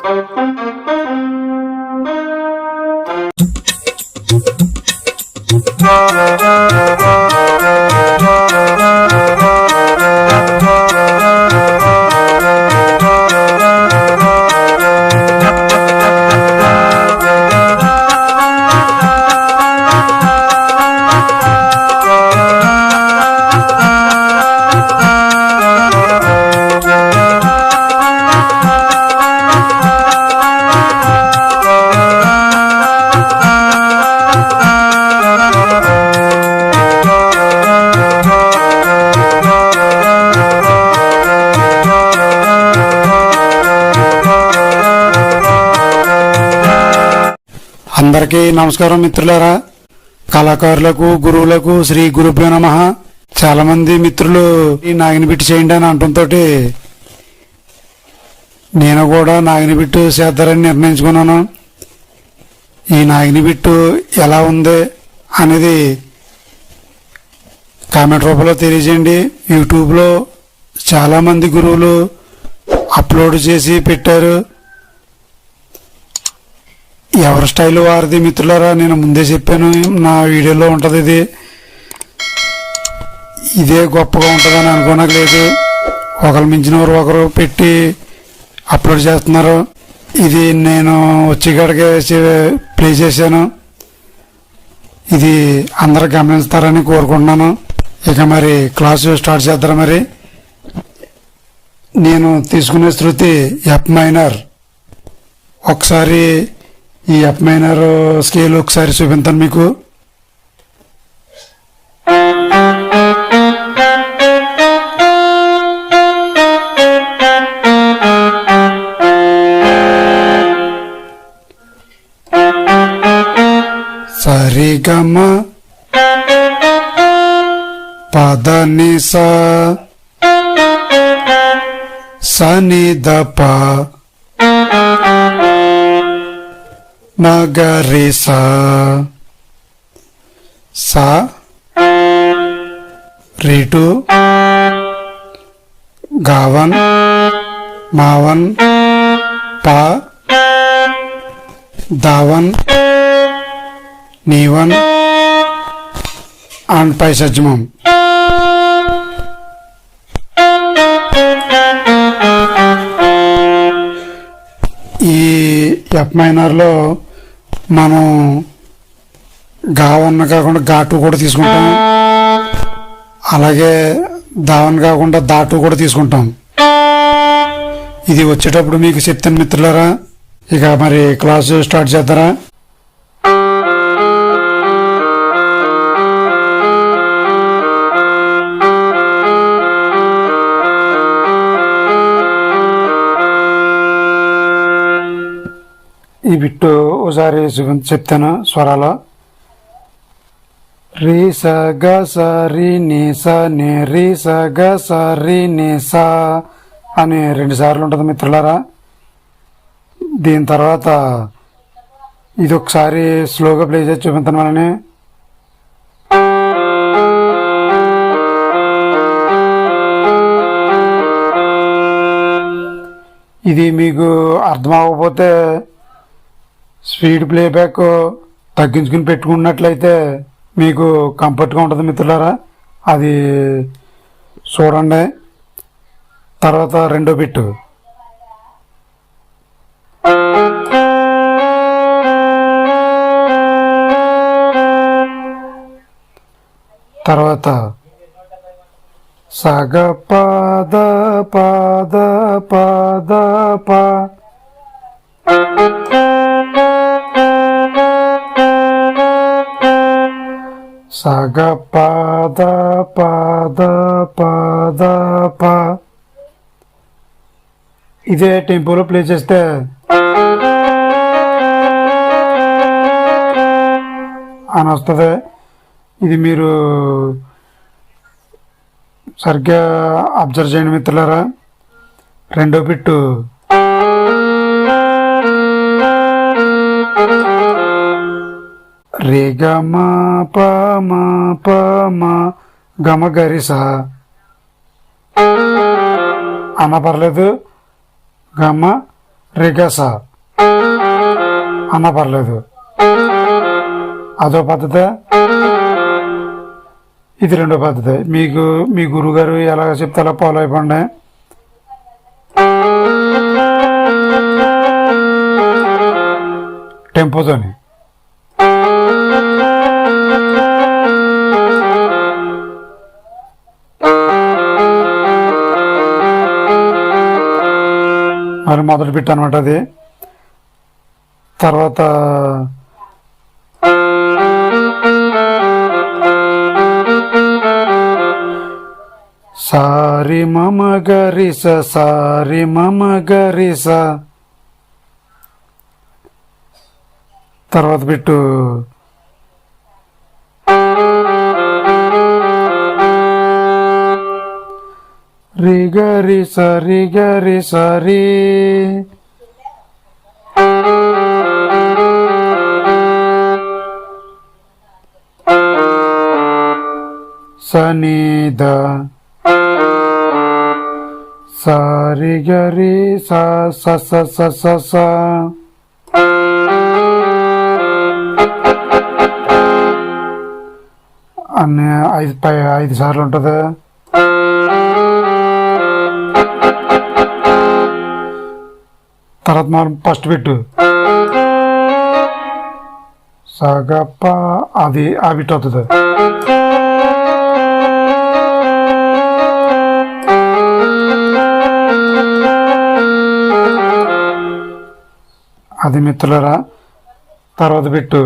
Thank you. అందరికీ నమస్కారం మిత్రులారా. కళాకారులకు గురువులకు శ్రీ గురుభ్యో నమ. చాలామంది మిత్రులు ఈ నాగినిబిట్టు చేయండి అని అంటంతో నేను కూడా నాగిని బిట్టు చేద్దారని నిర్ణయించుకున్నాను. ఈ నాగిని బిట్టు ఎలా ఉంది అనేది కామెంట్ రూపంలో తెలియజేయండి. యూట్యూబ్లో చాలామంది గురువులు అప్లోడ్ చేసి పెట్టారు. ఎవరి స్టైల్ వారిది మిత్రులారా నేను ముందే చెప్పాను నా వీడియోలో ఉంటుంది ఇది. ఇదే గొప్పగా ఉంటుందని అనుకోనట్లేదు ఒకరు మించిన వారు ఒకరు పెట్టి అప్లోడ్ చేస్తున్నారు. ఇది నేను వచ్చేకాడికి ప్లే చేశాను. ఇది అందరు గమనిస్తారని కోరుకుంటున్నాను. ఇక మరి క్లాసు స్టార్ట్ చేద్దాం మరి. నేను తీసుకునే శృతి ఎఫ్ మైనర్ ఒకసారి ఈ ఎఫ్ మైనర్ స్కేల్ ఒకసారి చూపిస్తాను మీకు. సరిగమ పద నిస సని దప నగరి సా సా. రీటు. గావన్. మావన్. పా. దావన్. నీవన్. అండ్ పై సజ్జమం. ఈ ఎఫ్ మైనర్లో మనం గావన్న కాకుండా ఘాటు కూడా తీసుకుంటాం. అలాగే దావన్ కాకుండా దాటు కూడా తీసుకుంటాం. ఇది వచ్చేటప్పుడు మీకు చెప్తాను మిత్రులారా ఇక మరి క్లాసు స్టార్ట్ చేద్దారా? ఈ బిట్టు ఒకసారి చెప్తాను స్వరాలు. రీ స గ స రి ని స ని రి స గ స రి ని స అని రెండు సార్లు ఉంటుంది మిత్రులారా. దీని తర్వాత ఇది ఒకసారి స్లోగా ప్లే చేసి చూపిస్తాను మనని. ఇది మీకు అర్థం అవ్వకపోతే స్పీడ్ ప్లేబ్యాక్ తగ్గించుకుని పెట్టుకున్నట్లయితే మీకు కంఫర్ట్గా ఉంటుంది మిత్రులారా. అది చూడండి. తర్వాత రెండో బిట్టు. తర్వాత సగ పాద పాద పాద పా సగ పాద పాద పాద పా ఇదే టెంపోలో ప్లే చేస్తే. అని వస్తుంది. ఇది మీరు సరిగ్గా అబ్జర్వ్ చేయండి మిత్రులారా. రెండో బిట్టు. రే గమ ప మ ప మ గమ అన్న పర్లేదు. గమ రిగస. అన్న పర్లేదు. అదో పద్ధతి. ఇది రెండో పద్ధతి. మీకు మీ గురుగారు ఎలా చెప్తే అలా ఫాలో అయిపోండి. టెంపోతోని. మరి మొదలు పెట్టు అది. తర్వాత సారి మమ గరిస సారి మమ గరిస. తర్వాత పెట్టు రిగరి సరి గరి సరి సనిద సారి గరి స స స స ఐదు పై ఐదు సార్లు ఉంటుందా? తర్వాత మనం ఫస్ట్ పెట్టు సగప అది ఆ బిట్ అవుతుంది. అది మిత్రులరా తర్వాత పెట్టు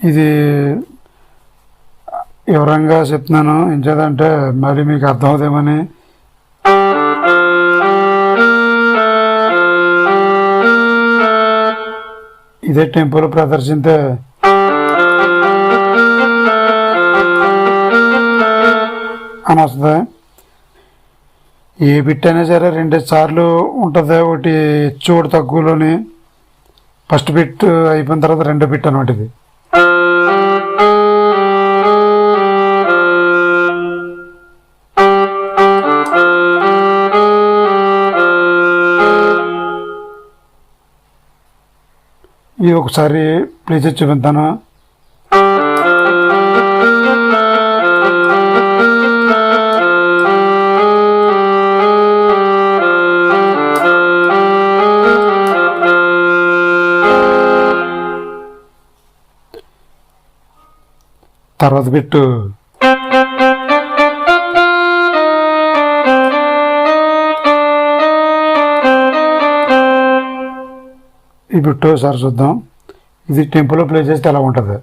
ఇది వివరంగా చెప్తున్నాను. ఇంచేదంటే మరి మీకు అర్థమవుతామని ఇదే టెంపుల్ ప్రదర్శించే అని వస్తుంది ఏ బిట్ అయినా సరే రెండు సార్లు ఉంటుంది. ఒకటి చూడు తక్కువలోని. ఫస్ట్ బిట్ అయిపోయిన తర్వాత రెండో బిట్ అనమాట ఇది. ఇది ఒకసారి ప్లే చేసి చూపిస్తాను తర్వాత పెట్టు. ఈ బిట్టు సార్ చూద్దాం. ఇది టెంపుల్లో ప్లే చేస్తే ఎలా ఉంటుంది?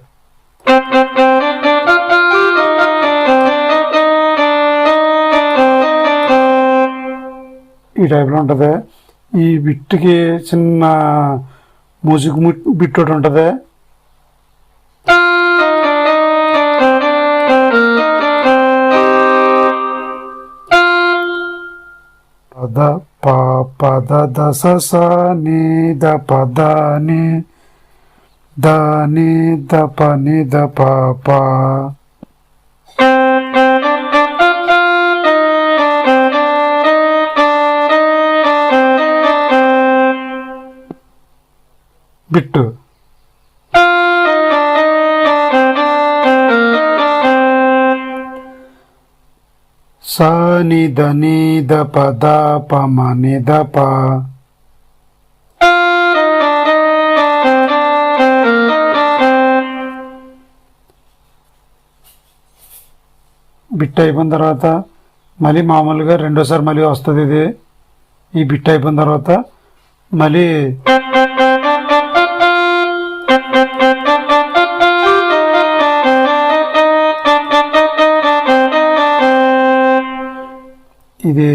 ఈ టైప్లో ఉంటుంది. ఈ బిట్కి చిన్న మ్యూజిక్ బిట్ ఒకటి ఉంటుంది. పద ప పద ద స స ని ద ప ద ని ద ని ద ప ని ద ప ప బిట్టు స ని ద బిట్ అయిపోయిన తర్వాత మళ్ళీ మామూలుగా రెండోసారి మళ్ళీ వస్తుంది ఇది. ఈ బిట్ అయిపోయిన తర్వాత మళ్ళీ ఇది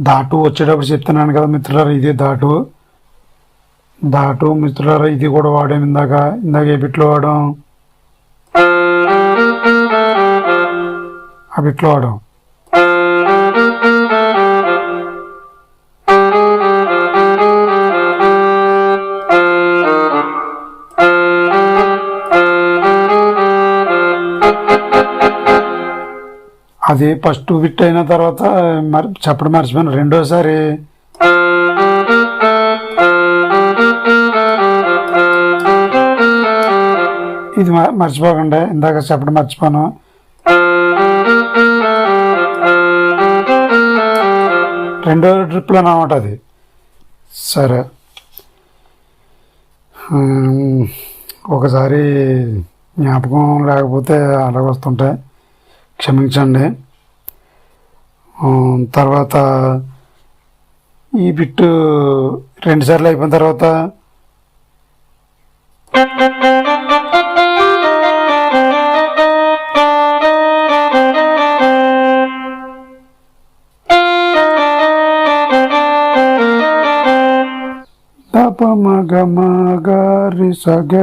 దాటు వచ్చేటప్పుడు చెప్తున్నాను కదా మిత్రులారా ఇది దాటు దాటు మిత్రులారా ఇది కూడా వాడాం ఇందాక. ఇందాక ఏ బిట్లో వాడాం? ఆ బిట్లో వాడాం. అది ఫస్ట్ బిట్ అయిన తర్వాత మరి చెప్పడం మర్చిపోయాను రెండోసారి. ఇది మ- మర్చిపోకండి. ఇందాక చెప్పడం మర్చిపోను. రెండో ట్రిప్లో అనమాట అది. సరే. ఒకసారి జ్ఞాపకం లేకపోతే అలాగ క్షమించండి. తర్వాత ఈ బిట్టు రెండుసార్లు అయిపోయిన తర్వాత తప మగ మగ రి స గ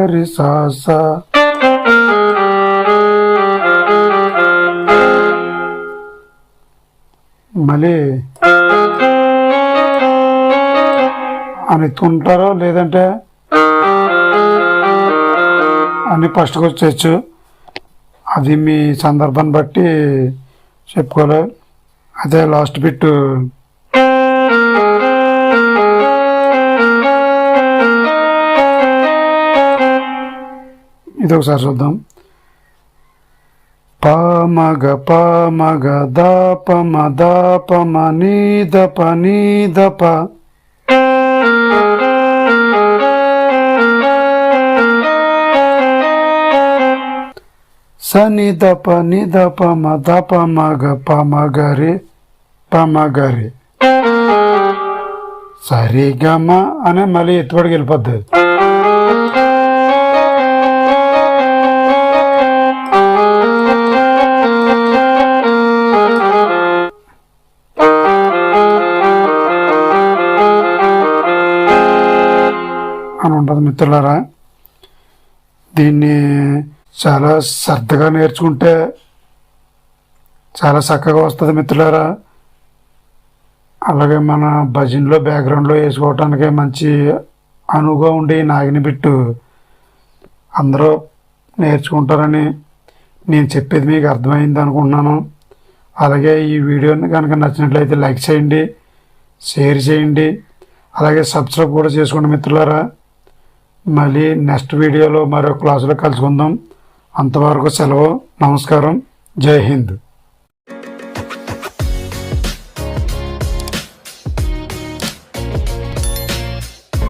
మళ్ళీ అని ఎత్తుకుంటారు లేదంటే అన్ని ఫస్ట్కి వచ్చేయచ్చు. అది మీ సందర్భాన్ని బట్టి చెప్పుకోవాలి. అదే లాస్ట్ బిట్ ఇది ఒకసారి చూద్దాం. ప మగ ప మగ ద ప మ ద ప మ నీ ద ప నీ ద ప స అని ఉంటుంది మిత్రులారా. దీన్ని చాలా శ్రద్ధగా నేర్చుకుంటే చాలా చక్కగా వస్తుంది మిత్రులారా. అలాగే మన భజన్లో బ్యాక్గ్రౌండ్లో వేసుకోవటానికి మంచి అనువుగా ఉండి నాగిని బిట్టు అందరూ నేర్చుకుంటారని నేను చెప్పేది మీకు అర్థమైంది అనుకుంటున్నాను. అలాగే ఈ వీడియోని కనుక నచ్చినట్లయితే లైక్ చేయండి షేర్ చేయండి అలాగే సబ్స్క్రైబ్ కూడా చేసుకోండి మిత్రులారా. మళ్ళీ నెక్స్ట్ వీడియోలో మరో క్లాసులో కలుసుకుందాం. అంతవరకు సెలవు నమస్కారం జై హింద్.